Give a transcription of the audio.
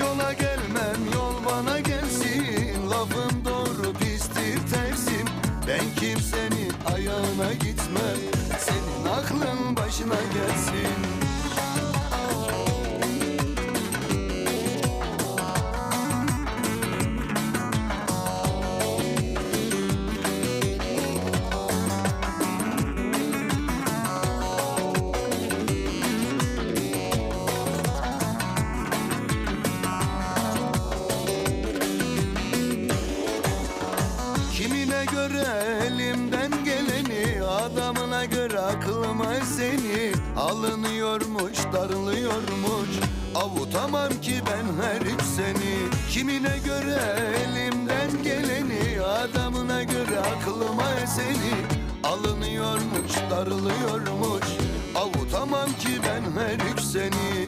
yola gelmem yol bana gelsin. Lafım doğru pistir tersim. Ben kimsenin ayağına gitmem. Senin aklın başına gelsin Göre göre elimden geleni Adamına göre aklıma seni. Alınıyormuş darılıyormuş Avutamam ki ben herif seni. Kimine göre elimden geleni Adamına göre aklıma seni. Alınıyormuş darılıyormuş Avutamam ki ben herif seni.